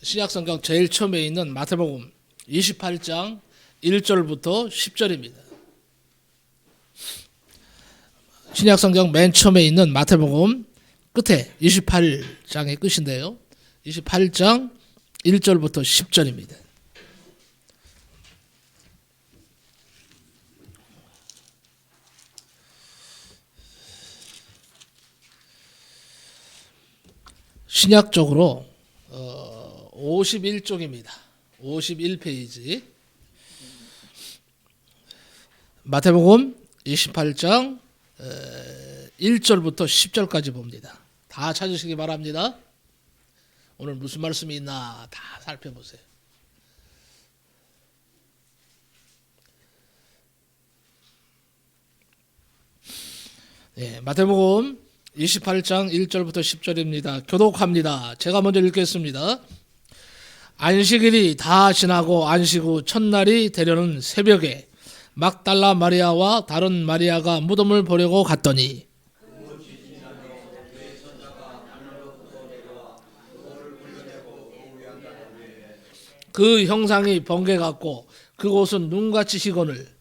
신약성경 제일 처음에 있는 마태복음 28장 1절부터 10절입니다. 신약성경 맨 처음에 있는 마태복음 끝에 28장의 끝인데요. 28장 1절부터 10절입니다. 신약적으로 어, 51쪽입니다. 51페이지. 마태복음 28장 1절부터 10절까지 봅니다. 다 찾으시기 바랍니다. 오늘 무슨 말씀이 있나 다 살펴보세요. 예, 마태복음 28장 1절부터 10절입니다. 교독합니다. 제가 먼저 읽겠습니다. 안식일이 다 지나고 안식 후 첫날이 되려는 새벽에 막달라 마리아와 다른 마리아가 무덤을 보려고 갔더니 그 형상이 번개 같고 그곳은 눈같이 희건을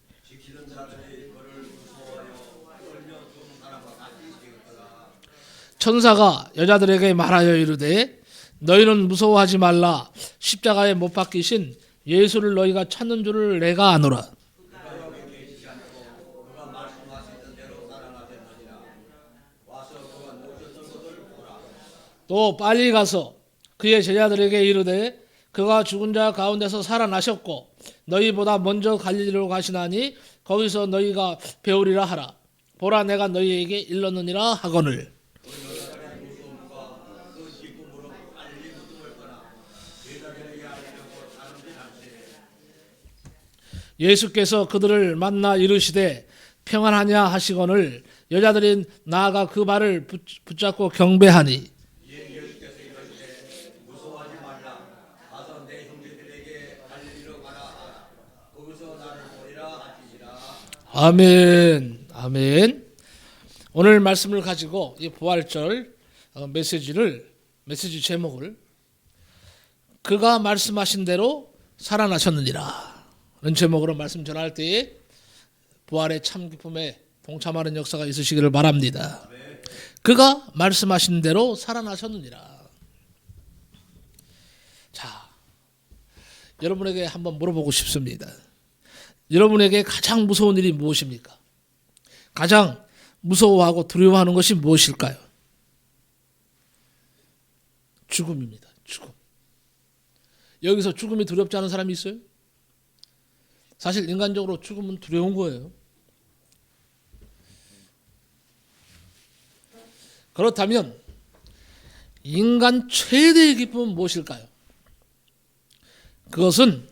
천사가 여자들에게 말하여 이르되 너희는 무서워하지 말라. 십자가에 못 박히신 예수를 너희가 찾는 줄을 내가 아노라. 또 빨리 가서 그의 제자들에게 이르되 그가 죽은 자 가운데서 살아나셨고 너희보다 먼저 갈릴리로 가시나니 거기서 너희가 배우리라 하라. 보라 내가 너희에게 일렀느니라 하거늘 예수께서 그들을 만나 이르시되 평안하냐 하시거늘 여자들이 나아가 그 발을 붙- 붙잡고 경배하니. 아멘. 아멘. 오늘 말씀을 가지고 이 부활절 어, 메시지를 메시지 제목을 그가 말씀하신 대로 살아나셨느니라. 는 제목으로 말씀 전할 때에 부활의 참 기쁨에 동참하는 역사가 있으시기를 바랍니다. 그가 말씀하신 대로 살아나셨느니라. 자, 여러분에게 한번 물어보고 싶습니다. 여러분에게 가장 무서운 일이 무엇입니까? 가장 무서워하고 두려워하는 것이 무엇일까요? 죽음입니다. 죽음. 여기서 죽음이 두렵지 않은 사람이 있어요? 사실 인간적으로 죽음은 두려운 거예요. 그렇다면 인간 최대의 기쁨은 무엇일까요? 그것은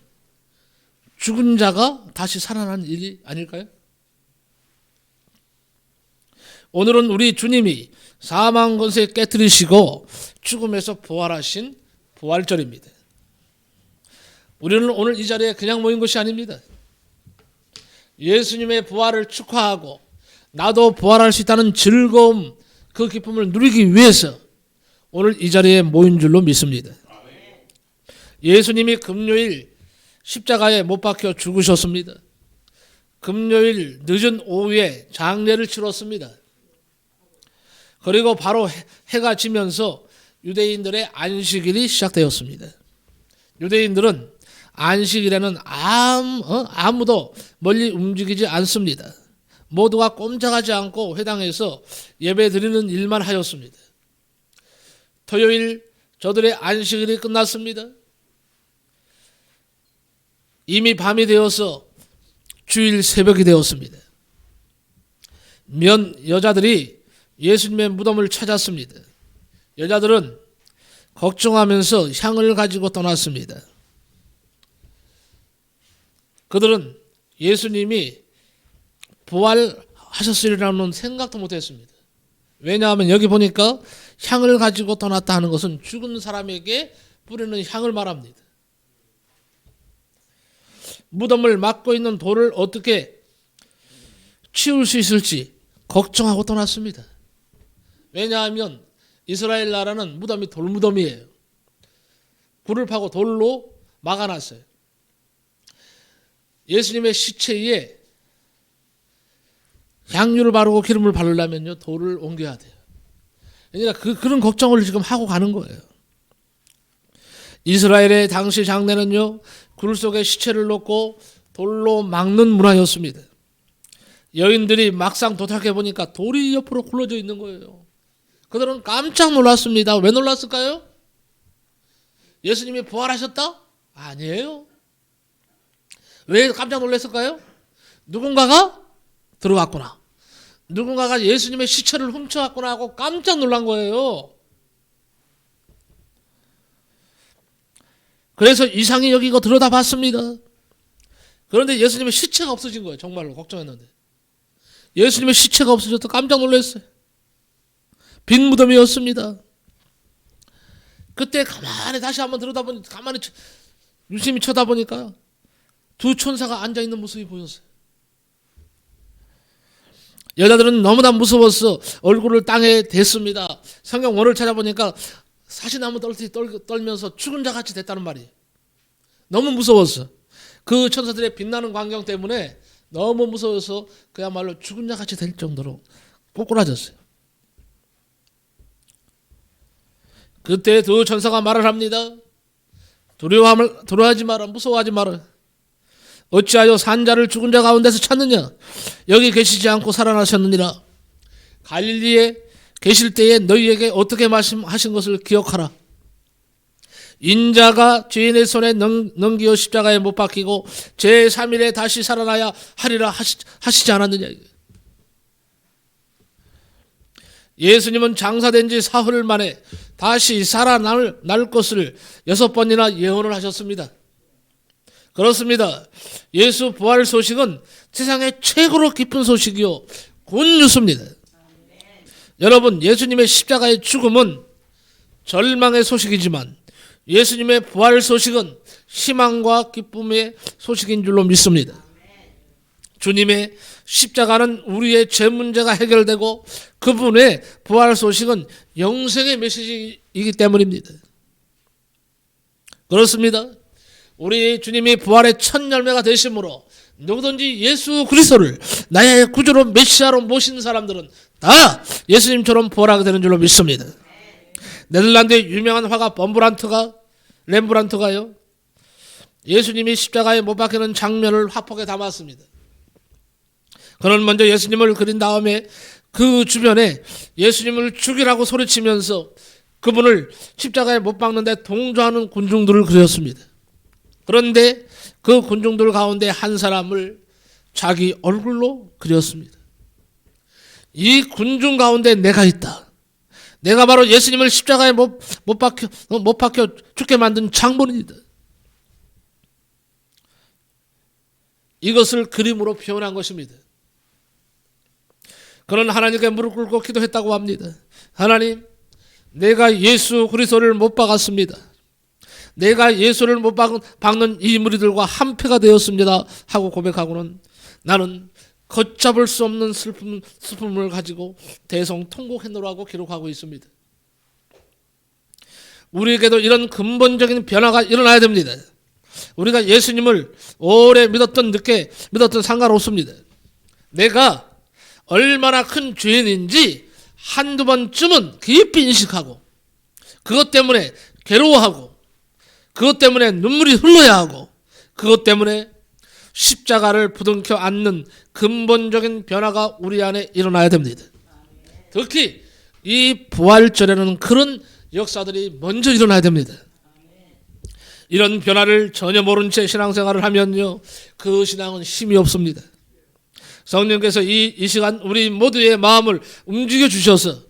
죽은 자가 다시 살아나는 일이 아닐까요? 오늘은 우리 주님이 사망 권세 깨뜨리시고 죽음에서 부활하신 부활절입니다. 우리는 오늘 이 자리에 그냥 모인 것이 아닙니다. 예수님의 부활을 축하하고 나도 부활할 수 있다는 즐거움 그 기쁨을 누리기 위해서 오늘 이 자리에 모인 줄로 믿습니다. 예수님이 금요일 십자가에 못 박혀 죽으셨습니다. 금요일 늦은 오후에 장례를 치렀습니다. 그리고 바로 해- 해가 지면서 유대인들의 안식일이 시작되었습니다. 유대인들은 안식일에는 아무, 어? 아무도 멀리 움직이지 않습니다. 모두가 꼼짝하지 않고 회당에서 예배 드리는 일만 하였습니다. 토요일 저들의 안식일이 끝났습니다. 이미 밤이 되어서 주일 새벽이 되었습니다. 면 여자들이 예수님의 무덤을 찾았습니다. 여자들은 걱정하면서 향을 가지고 떠났습니다. 그들은 예수님이 부활하셨으리라는 생각도 못했습니다. 왜냐하면 여기 보니까 향을 가지고 떠났다 하는 것은 죽은 사람에게 뿌리는 향을 말합니다. 무덤을 막고 있는 돌을 어떻게 치울 수 있을지 걱정하고 떠났습니다. 왜냐하면 이스라엘 나라는 무덤이 돌무덤이에요. 굴을 파고 돌로 막아놨어요. 예수님의 시체 위에 향유를 바르고 기름을 바르려면요 돌을 옮겨야 돼요. 그러니까 그, 그런 걱정을 지금 하고 가는 거예요. 이스라엘의 당시 장례는요 굴 속에 시체를 놓고 돌로 막는 문화였습니다. 여인들이 막상 도착해 보니까 돌이 옆으로 굴러져 있는 거예요. 그들은 깜짝 놀랐습니다. 왜 놀랐을까요? 예수님이 부활하셨다? 아니에요. 왜 깜짝 놀랐을까요? 누군가가 들어갔구나. 누군가가 예수님의 시체를 훔쳐갔구나 하고 깜짝 놀란 거예요. 그래서 이상히 여기고 들여다봤습니다. 그런데 예수님의 시체가 없어진 거예요. 정말로 걱정했는데. 예수님의 시체가 없어져서 깜짝 놀랐어요. 빈 무덤이었습니다. 그때 가만히 다시 한번 들여다보니 가만히 쳐- 유심히 쳐다보니까 두 천사가 앉아 있는 모습이 보였어요. 여자들은 너무나 무서워서 얼굴을 땅에 댔습니다. 성경 원을 찾아보니까 사시나무 떨듯이 떨, 떨면서 죽은 자 같이 됐다는 말이에요. 너무 무서웠어. 그 천사들의 빛나는 광경 때문에 너무 무서워서 그야말로 죽은 자 같이 될 정도로 꼬꾸라졌어요. 그때 두 천사가 말을 합니다. 두려워하지 마라, 무서워하지 마라. 어찌하여 산자를 죽은 자 가운데서 찾느냐? 여기 계시지 않고 살아나셨느니라. 갈릴리에 계실 때에 너희에게 어떻게 말씀하신 것을 기억하라. 인자가 죄인의 손에 넘, 넘기어 십자가에 못 박히고 제3일에 다시 살아나야 하리라 하시, 하시지 않았느냐. 예수님은 장사된 지 사흘 만에 다시 살아날 날 것을 여섯 번이나 예언을 하셨습니다. 그렇습니다. 예수 부활 소식은 세상의 최고로 깊은 소식이요. 굿뉴스입니다. 여러분, 예수님의 십자가의 죽음은 절망의 소식이지만 예수님의 부활 소식은 희망과 기쁨의 소식인 줄로 믿습니다. 주님의 십자가는 우리의 죄 문제가 해결되고 그분의 부활 소식은 영생의 메시지이기 때문입니다. 그렇습니다. 우리 주님이 부활의 첫 열매가 되심으로 누구든지 예수 그리스도를 나의 구주로 메시아로 모신 사람들은 다 예수님처럼 부활하게 되는 줄로 믿습니다. 네덜란드의 유명한 화가 범브란트가 렘브란트가요. 예수님이 십자가에 못 박히는 장면을 화폭에 담았습니다. 그는 먼저 예수님을 그린 다음에 그 주변에 예수님을 죽이라고 소리치면서 그분을 십자가에 못 박는데 동조하는 군중들을 그렸습니다. 그런데 그 군중들 가운데 한 사람을 자기 얼굴로 그렸습니다. 이 군중 가운데 내가 있다. 내가 바로 예수님을 십자가에 못, 못 박혀, 어, 못 박혀 죽게 만든 장본인이다. 이것을 그림으로 표현한 것입니다. 그는 하나님께 무릎 꿇고 기도했다고 합니다. 하나님, 내가 예수 그리스도를 못 박았습니다. 내가 예수를 못 박는 이 무리들과 한패가 되었습니다. 하고 고백하고는 나는 걷잡을 수 없는 슬픔, 슬픔을 가지고 대성 통곡했노라고 기록하고 있습니다. 우리에게도 이런 근본적인 변화가 일어나야 됩니다. 우리가 예수님을 오래 믿었던 늦게 믿었던 상관없습니다. 내가 얼마나 큰 죄인인지 한두 번쯤은 깊이 인식하고 그것 때문에 괴로워하고 그것 때문에 눈물이 흘러야 하고 그것 때문에 십자가를 부둥켜 안는 근본적인 변화가 우리 안에 일어나야 됩니다. 특히 이 부활절에는 그런 역사들이 먼저 일어나야 됩니다. 이런 변화를 전혀 모른 채 신앙생활을 하면요. 그 신앙은 힘이 없습니다. 성령께서 이, 이 시간 우리 모두의 마음을 움직여 주셔서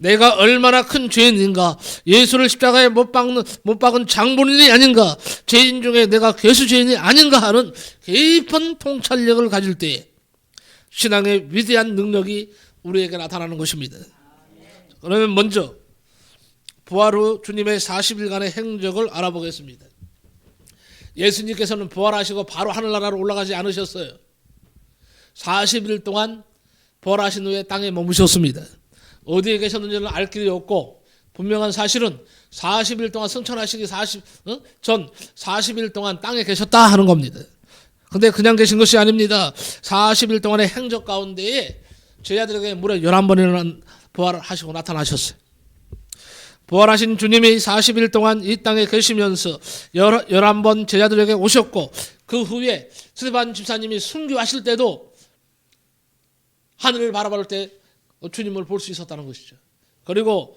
내가 얼마나 큰 죄인인가, 예수를 십자가에 못 박는, 못 박은 장본인이 아닌가, 죄인 중에 내가 괴수 죄인이 아닌가 하는 깊은 통찰력을 가질 때에 신앙의 위대한 능력이 우리에게 나타나는 것입니다. 그러면 먼저 부활 후 주님의 40일간의 행적을 알아보겠습니다. 예수님께서는 부활하시고 바로 하늘나라로 올라가지 않으셨어요. 40일 동안 부활하신 후에 땅에 머무셨습니다. 어디에 계셨는지는 알 길이 없고 분명한 사실은 40일 동안 승천하시기 40, 어? 전 40일 동안 땅에 계셨다 하는 겁니다. 근데 그냥 계신 것이 아닙니다. 40일 동안의 행적 가운데에 제자들에게 무려 11번이나 부활을 하시고 나타나셨어요. 부활하신 주님이 40일 동안 이 땅에 계시면서 11번 제자들에게 오셨고 그 후에 스테반 집사님이 순교하실 때도 하늘을 바라볼 때 주님을 볼 수 있었다는 것이죠. 그리고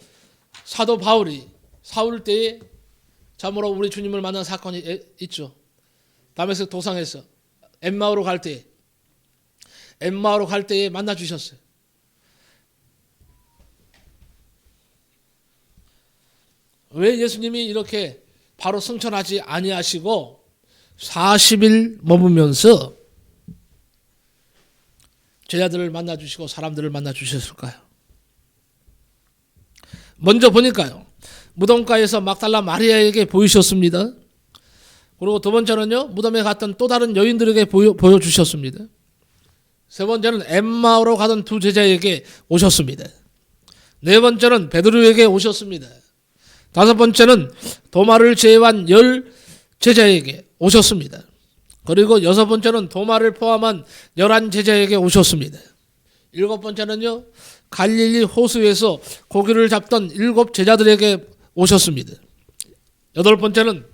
사도 바울이 사울 때에 참으로 우리 주님을 만난 사건이 에- 있죠. 다메섹 도상에서 엠마오로 갈 때, 엠마오로 갈 때에 만나 주셨어요. 왜 예수님이 이렇게 바로 승천하지 아니하시고 40일 머무면서 제자들을 만나 주시고 사람들을 만나 주셨을까요? 먼저 보니까요. 무덤가에서 막달라 마리아에게 보이셨습니다. 그리고 두 번째는요. 무덤에 갔던 또 다른 여인들에게 보여, 보여주셨습니다. 세 번째는 엠마오로 가던 두 제자에게 오셨습니다. 네 번째는 베드로에게 오셨습니다. 다섯 번째는 도마를 제외한 열 제자에게 오셨습니다. 그리고 여섯 번째는 도마를 포함한 열한 제자에게 오셨습니다. 일곱 번째는요, 갈릴리 호수에서 고기를 잡던 일곱 제자들에게 오셨습니다. 여덟 번째는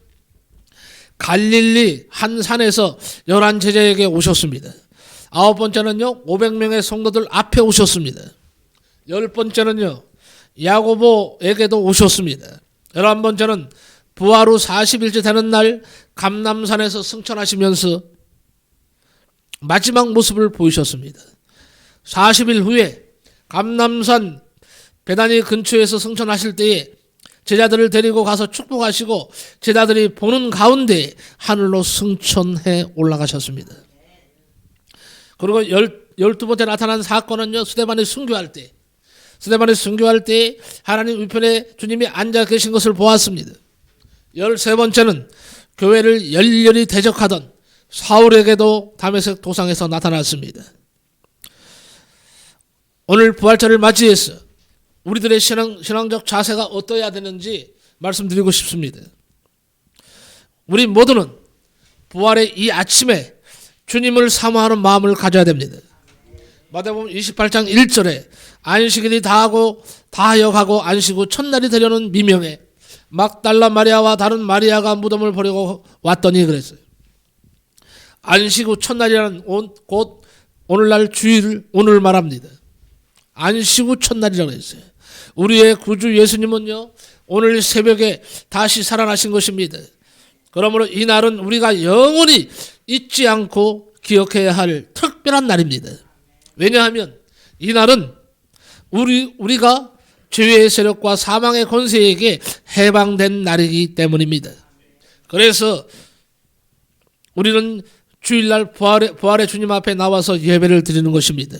갈릴리 한 산에서 열한 제자에게 오셨습니다. 아홉 번째는요, 500명의 성도들 앞에 오셨습니다. 열 번째는요, 야고보에게도 오셨습니다. 열한 번째는 부활 후 40일째 되는 날 감남산에서 승천하시면서 마지막 모습을 보이셨습니다. 40일 후에 감남산 배단위 근처에서 승천하실 때에 제자들을 데리고 가서 축복하시고 제자들이 보는 가운데 하늘로 승천해 올라가셨습니다. 그리고 열, 열두 번째 나타난 사건은요, 스데반이 순교할 때, 스데반이 순교할 때 하나님 우편에 주님이 앉아 계신 것을 보았습니다. 열세 번째는 교회를 열렬히 대적하던 사울에게도 다메섹 도상에서 나타났습니다. 오늘 부활절을 맞이해서 우리들의 신앙, 신앙적 자세가 어떠해야 되는지 말씀드리고 싶습니다. 우리 모두는 부활의 이 아침에 주님을 사모하는 마음을 가져야 됩니다. 마태복음 28장 1절에 안식일이 다하고 다하여가고 안식 후 첫날이 되려는 미명에 막달라 마리아와 다른 마리아가 무덤을 버리고 왔더니 그랬어요. 안식 후 첫날이라는 온- 곧 오늘날 주일 오늘 말합니다. 안식 후 첫날이라고 했어요. 우리의 구주 예수님은요, 오늘 새벽에 다시 살아나신 것입니다. 그러므로 이 날은 우리가 영원히 잊지 않고 기억해야 할 특별한 날입니다. 왜냐하면 이 날은 우리, 우리가 죄의 세력과 사망의 권세에게 해방된 날이기 때문입니다. 그래서 우리는 주일날 부활의, 부활의 주님 앞에 나와서 예배를 드리는 것입니다.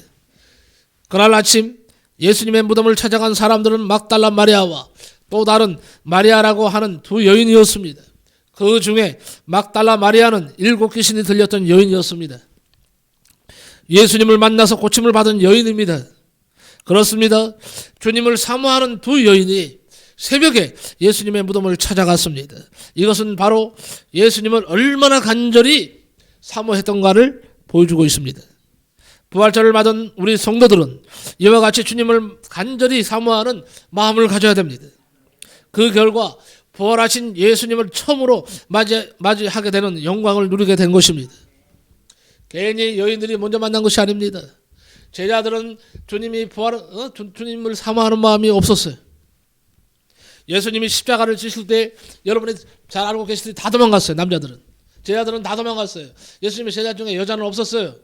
그날 아침 예수님의 무덤을 찾아간 사람들은 막달라 마리아와 또 다른 마리아라고 하는 두 여인이었습니다. 그 중에 막달라 마리아는 일곱 귀신이 들렸던 여인이었습니다. 예수님을 만나서 고침을 받은 여인입니다. 그렇습니다. 주님을 사모하는 두 여인이 새벽에 예수님의 무덤을 찾아갔습니다. 이것은 바로 예수님을 얼마나 간절히 사모했던가를 보여주고 있습니다. 부활절을 맞은 우리 성도들은 이와 같이 주님을 간절히 사모하는 마음을 가져야 됩니다. 그 결과 부활하신 예수님을 처음으로 맞이, 맞이하게 되는 영광을 누리게 된 것입니다. 괜히 여인들이 먼저 만난 것이 아닙니다. 제자들은 주님이 부활, 어? 주, 주님을 사모하는 마음이 없었어요. 예수님이 십자가를 지실 때 여러분이 잘 알고 계시듯이 다 도망갔어요. 남자들은. 제자들은 다 도망갔어요. 예수님의 제자 중에 여자는 없었어요.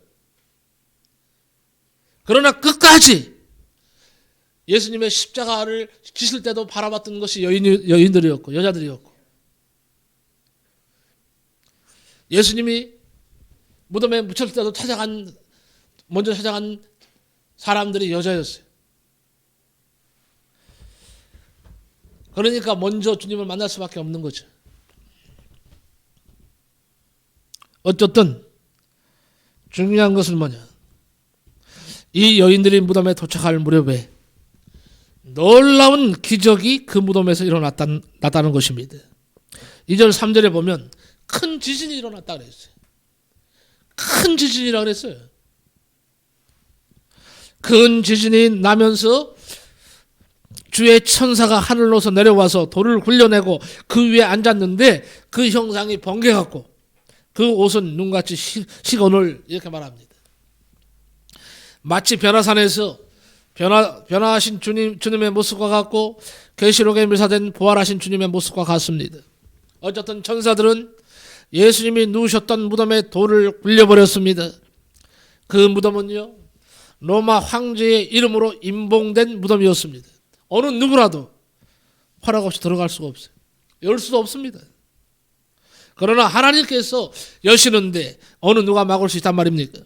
그러나 끝까지 예수님의 십자가를 지실 때도 바라봤던 것이 여인, 여인들이었고 여자들이었고 예수님이 무덤에 묻혔을 때도 찾아간 먼저 찾아간 사람들이 여자였어요. 그러니까 먼저 주님을 만날 수밖에 없는 거죠. 어쨌든 중요한 것은 뭐냐? 이 여인들이 무덤에 도착할 무렵에 놀라운 기적이 그 무덤에서 일어났다는, 났다는 것입니다. 2절 3절에 보면 큰 지진이 일어났다 그랬어요. 큰 지진이라 그랬어요. 큰 지진이 나면서 주의 천사가 하늘로서 내려와서 돌을 굴려내고 그 위에 앉았는데 그 형상이 번개같고 그 옷은 눈같이 시- 식어늘 이렇게 말합니다. 마치 변화산에서 변화 변화하신 주님 주님의 모습과 같고 계시록에 묘사된 부활하신 주님의 모습과 같습니다. 어쨌든 천사들은 예수님이 누우셨던 무덤에 돌을 굴려버렸습니다. 그 무덤은요 로마 황제의 이름으로 임봉된 무덤이었습니다. 어느 누구라도 허락 없이 들어갈 수가 없어요. 열 수도 없습니다. 그러나 하나님께서 여시는데 어느 누가 막을 수 있단 말입니까?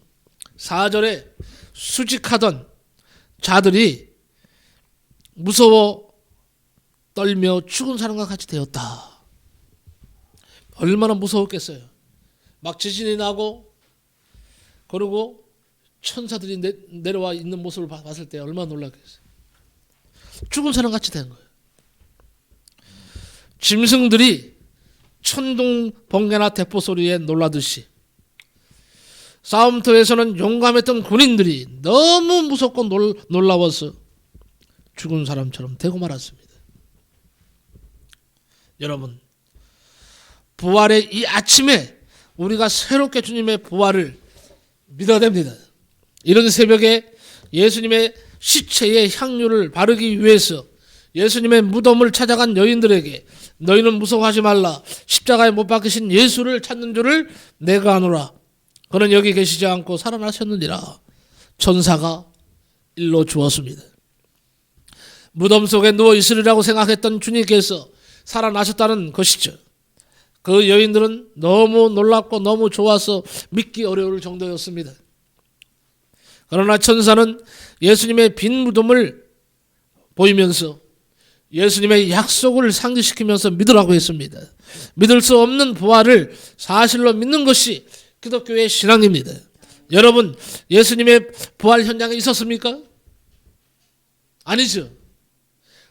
4절에 수직하던 자들이 무서워 떨며 죽은 사람과 같이 되었다. 얼마나 무서웠겠어요. 막 지진이 나고 그리고 천사들이 내, 내려와 있는 모습을 봐- 봤을 때 얼마나 놀랐겠어요. 죽은 사람 같이 된 거예요. 짐승들이 천둥 번개나 대포 소리에 놀라듯이 싸움터에서는 용감했던 군인들이 너무 무섭고 놀, 놀라워서 죽은 사람처럼 되고 말았습니다. 여러분, 부활의 이 아침에 우리가 새롭게 주님의 부활을 믿어야 됩니다. 이런 새벽에 예수님의 시체의 향유를 바르기 위해서 예수님의 무덤을 찾아간 여인들에게 너희는 무서워하지 말라. 십자가에 못 박히신 예수를 찾는 줄을 내가 아노라. 그는 여기 계시지 않고 살아나셨느니라. 천사가 일러 주었습니다. 무덤 속에 누워 있으리라고 생각했던 주님께서 살아나셨다는 것이죠. 그 여인들은 너무 놀랍고 너무 좋아서 믿기 어려울 정도였습니다 그러나 천사는 예수님의 빈 무덤을 보이면서 예수님의 약속을 상기시키면서 믿으라고 했습니다. 믿을 수 없는 부활을 사실로 믿는 것이 기독교의 신앙입니다. 여러분, 예수님의 부활 현장에 있었습니까? 아니죠.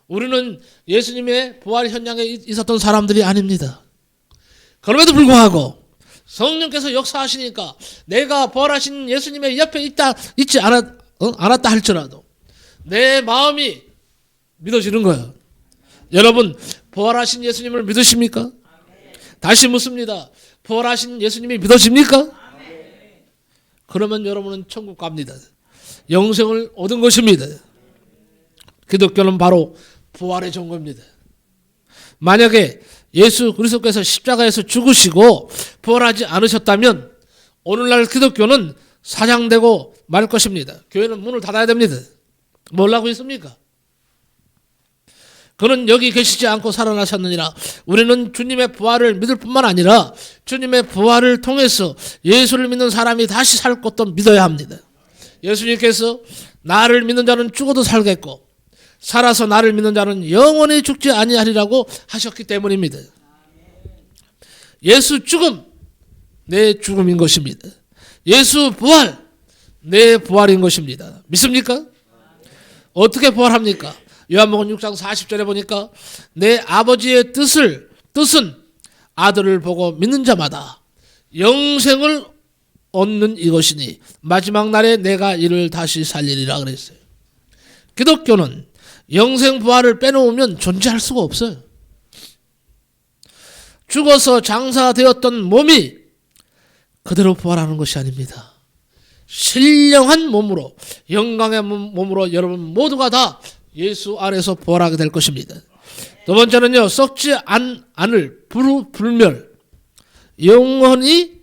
우리는 예수님의 부활 현장에 있었던 사람들이 아닙니다. 그럼에도 불구하고 성령께서 역사하시니까 내가 부활하신 예수님의 옆에 있다 있지 않았, 어? 않았다 할지라도 내 마음이 믿어지는 거예요. 여러분 부활하신 예수님을 믿으십니까? 다시 묻습니다. 부활하신 예수님이 믿어집니까? 그러면 여러분은 천국 갑니다. 영생을 얻은 것입니다. 기독교는 바로 부활의 종교입니다. 만약에 예수 그리스도께서 십자가에서 죽으시고 부활하지 않으셨다면 오늘날 기독교는 사장되고 말 것입니다. 교회는 문을 닫아야 됩니다. 뭘라고 있습니까? 그는 여기 계시지 않고 살아나셨느니라. 우리는 주님의 부활을 믿을 뿐만 아니라 주님의 부활을 통해서 예수를 믿는 사람이 다시 살 것도 믿어야 합니다. 예수님께서 나를 믿는 자는 죽어도 살겠고 살아서 나를 믿는 자는 영원히 죽지 아니하리라고 하셨기 때문입니다. 예수 죽음 내 죽음인 것입니다. 예수 부활 내 부활인 것입니다. 믿습니까? 어떻게 부활합니까? 요한복음 6장 40절에 보니까 내 아버지의 뜻을 뜻은 아들을 보고 믿는 자마다 영생을 얻는 이것이니 마지막 날에 내가 이를 다시 살리리라 그랬어요. 기독교는 영생 부활을 빼놓으면 존재할 수가 없어요. 죽어서 장사되었던 몸이 그대로 부활하는 것이 아닙니다. 신령한 몸으로 영광의 몸- 몸으로 여러분 모두가 다 예수 안에서 부활하게 될 것입니다. 두 번째는요 썩지 않, 않을 불, 불멸 영원히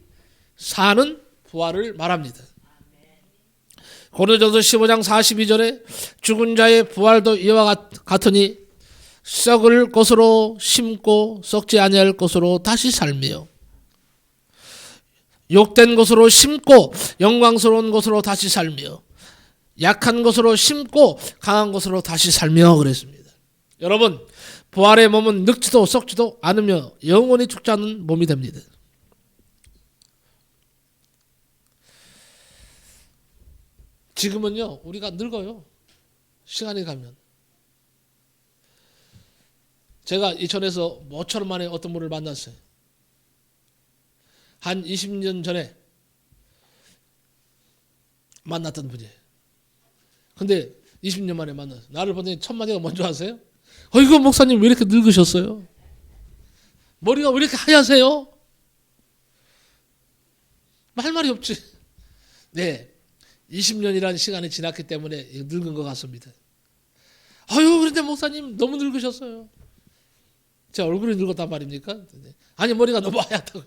사는 부활을 말합니다. 고린도전서 15장 42절에 죽은 자의 부활도 이와 같- 같으니 썩을 것으로 심고 썩지 아니할 것으로 다시 살며 욕된 것으로 심고 영광스러운 것으로 다시 살며 약한 것으로 심고 강한 것으로 다시 살며 그랬습니다. 여러분 부활의 몸은 늙지도 썩지도 않으며 영원히 죽지 않는 몸이 됩니다. 지금은요 우리가 늙어요. 시간이 가면 제가 이천에서 모처럼 만에 어떤 분을 만났어요. 한 20년 전에 만났던 분이에요. 근데 20년 만에 만났어요. 나를 보더니 첫 마디가 뭔지 아세요? 어이구 목사님 왜 이렇게 늙으셨어요? 머리가 왜 이렇게 하얗세요? 할 말이 없지. 네. 20년이라는 시간이 지났기 때문에 늙은 것 같습니다. 아유, 그런데 목사님 너무 늙으셨어요. 제 얼굴이 늙었단 말입니까? 아니, 머리가 너무 하얗다고.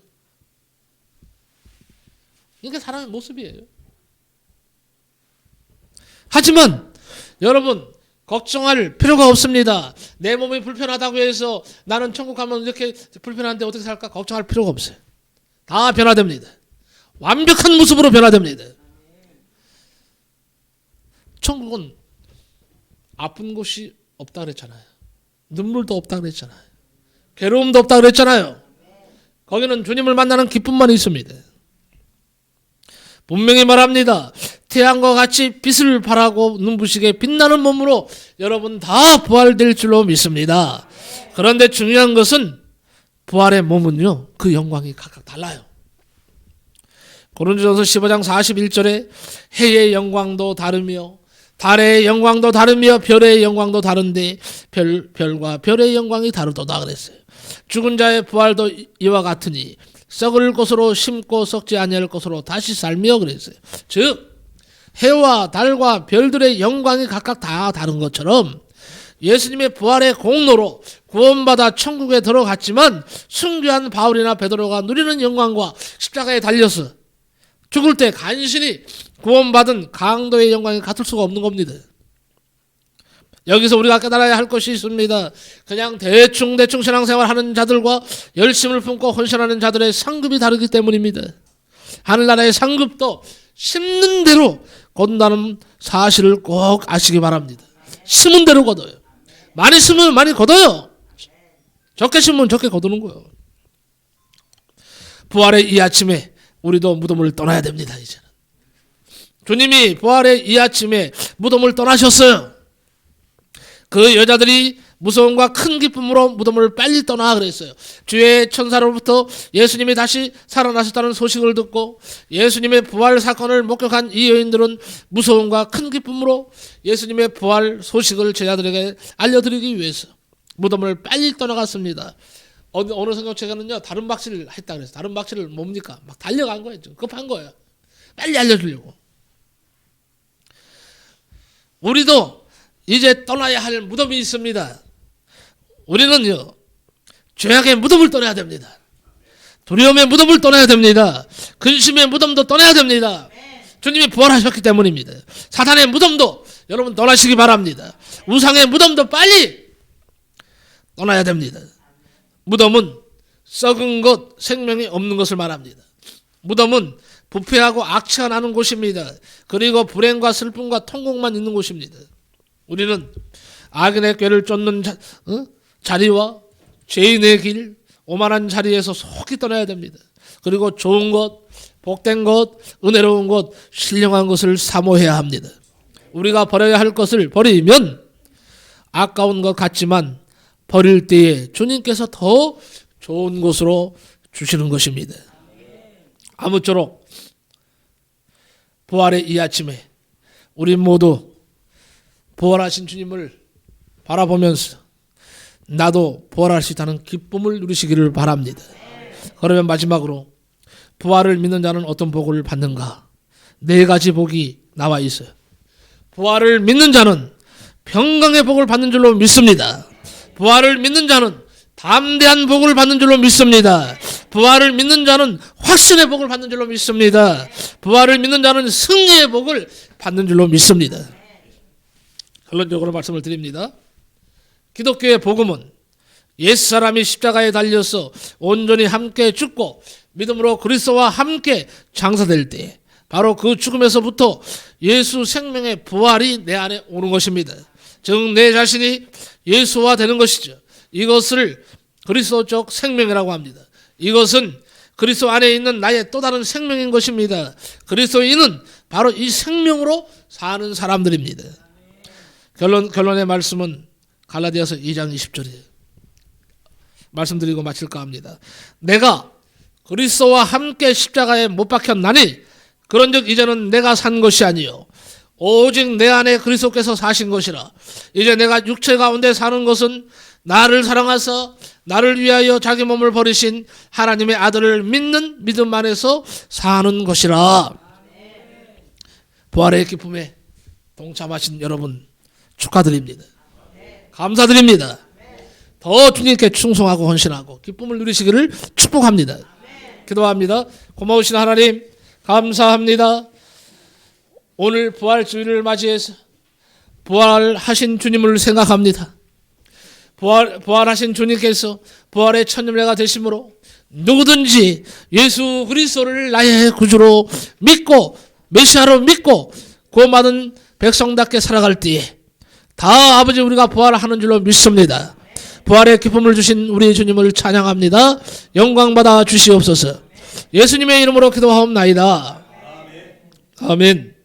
이게 사람의 모습이에요. 하지만 여러분 걱정할 필요가 없습니다. 내 몸이 불편하다고 해서 나는 천국 가면 이렇게 불편한데 어떻게 살까 걱정할 필요가 없어요. 다 변화됩니다. 완벽한 모습으로 변화됩니다. 천국은 아픈 곳이 없다 그랬잖아요. 눈물도 없다 그랬잖아요. 괴로움도 없다 그랬잖아요. 거기는 주님을 만나는 기쁨만 있습니다. 분명히 말합니다. 태양과 같이 빛을 발하고 눈부시게 빛나는 몸으로 여러분 다 부활될 줄로 믿습니다. 그런데 중요한 것은 부활의 몸은요, 그 영광이 각각 달라요. 고린도전서 15장 41절에 해의 영광도 다르며 달의 영광도 다르며 별의 영광도 다른데 별 별과 별의 영광이 다르도다 그랬어요. 죽은 자의 부활도 이와 같으니 썩을 것으로 심고 썩지 아니할 것으로 다시 살며 그랬어요. 즉 해와 달과 별들의 영광이 각각 다 다른 것처럼 예수님의 부활의 공로로 구원받아 천국에 들어갔지만 순교한 바울이나 베드로가 누리는 영광과 십자가에 달려서 죽을 때 간신히 구원받은 강도의 영광이 같을 수가 없는 겁니다. 여기서 우리가 깨달아야 할 것이 있습니다. 그냥 대충 대충 신앙생활 하는 자들과 열심을 품고 헌신하는 자들의 상급이 다르기 때문입니다. 하늘나라의 상급도 심는 대로 건다는 사실을 꼭 아시기 바랍니다. 심은 대로 거둬요. 많이 심으면 많이 거둬요. 적게 심으면 적게 거두는 거예요. 부활의 이 아침에 우리도 무덤을 떠나야 됩니다. 이제는 주님이 부활의 이 아침에 무덤을 떠나셨어요. 그 여자들이 무서움과 큰 기쁨으로 무덤을 빨리 떠나 그랬어요. 주의 천사로부터 예수님이 다시 살아나셨다는 소식을 듣고 예수님의 부활 사건을 목격한 이 여인들은 무서움과 큰 기쁨으로 예수님의 부활 소식을 제자들에게 알려드리기 위해서 무덤을 빨리 떠나갔습니다. 어느, 어느 성경책에는요 다른 박씨를 했다 그래서 다른 박씨를 뭡니까 막 달려간 거예요 급한 거예요 빨리 알려주려고 우리도 이제 떠나야 할 무덤이 있습니다. 우리는요 죄악의 무덤을 떠나야 됩니다. 두려움의 무덤을 떠나야 됩니다. 근심의 무덤도 떠나야 됩니다. 주님이 부활하셨기 때문입니다. 사탄의 무덤도 여러분 떠나시기 바랍니다. 우상의 무덤도 빨리 떠나야 됩니다. 무덤은 썩은 것, 생명이 없는 것을 말합니다. 무덤은 부패하고 악취가 나는 곳입니다. 그리고 불행과 슬픔과 통곡만 있는 곳입니다. 우리는 악인의 꾀를 쫓는 자, 어? 자리와 죄인의 길, 오만한 자리에서 속히 떠나야 됩니다. 그리고 좋은 것, 복된 것, 은혜로운 것, 신령한 것을 사모해야 합니다. 우리가 버려야 할 것을 버리면 아까운 것 같지만 버릴 때에 주님께서 더 좋은 곳으로 주시는 것입니다. 아무쪼록 부활의 이 아침에 우리 모두 부활하신 주님을 바라보면서 나도 부활할 수 있다는 기쁨을 누리시기를 바랍니다. 그러면 마지막으로 부활을 믿는 자는 어떤 복을 받는가? 네 가지 복이 나와 있어요. 부활을 믿는 자는 평강의 복을 받는 줄로 믿습니다. 부활을 믿는 자는 담대한 복을 받는 줄로 믿습니다. 부활을 믿는 자는 확신의 복을 받는 줄로 믿습니다. 부활을 믿는 자는 승리의 복을 받는 줄로 믿습니다. 결론적으로 말씀을 드립니다. 기독교의 복음은 옛사람이 십자가에 달려서 온전히 함께 죽고 믿음으로 그리스도와 함께 장사될 때 바로 그 죽음에서부터 예수 생명의 부활이 내 안에 오는 것입니다. 즉 내 자신이 예수와 되는 것이죠. 이것을 그리스도적 생명이라고 합니다. 이것은 그리스도 안에 있는 나의 또 다른 생명인 것입니다. 그리스도인은 바로 이 생명으로 사는 사람들입니다. 결론 결론의 말씀은 갈라디아서 2장 20절이에요. 말씀드리고 마칠까 합니다. 내가 그리스도와 함께 십자가에 못 박혔나니 그런즉 이제는 내가 산 것이 아니요 오직 내 안에 그리스도께서 사신 것이라 이제 내가 육체 가운데 사는 것은 나를 사랑하사 나를 위하여 자기 몸을 버리신 하나님의 아들을 믿는 믿음 안에서 사는 것이라 부활의 기쁨에 동참하신 여러분 축하드립니다. 감사드립니다. 더 주님께 충성하고 헌신하고 기쁨을 누리시기를 축복합니다. 기도합니다. 고마우신 하나님 감사합니다. 오늘 부활 주일을 맞이해서 부활하신 주님을 생각합니다. 부활, 부활하신 주님께서 부활의 첫 열매가 되심으로 누구든지 예수 그리스도를 나의 구주로 믿고 메시아로 믿고 구원받은 백성답게 살아갈 때에 다 아버지 우리가 부활하는 줄로 믿습니다. 부활의 기쁨을 주신 우리 주님을 찬양합니다. 영광 받아 주시옵소서. 예수님의 이름으로 기도하옵나이다. 아멘.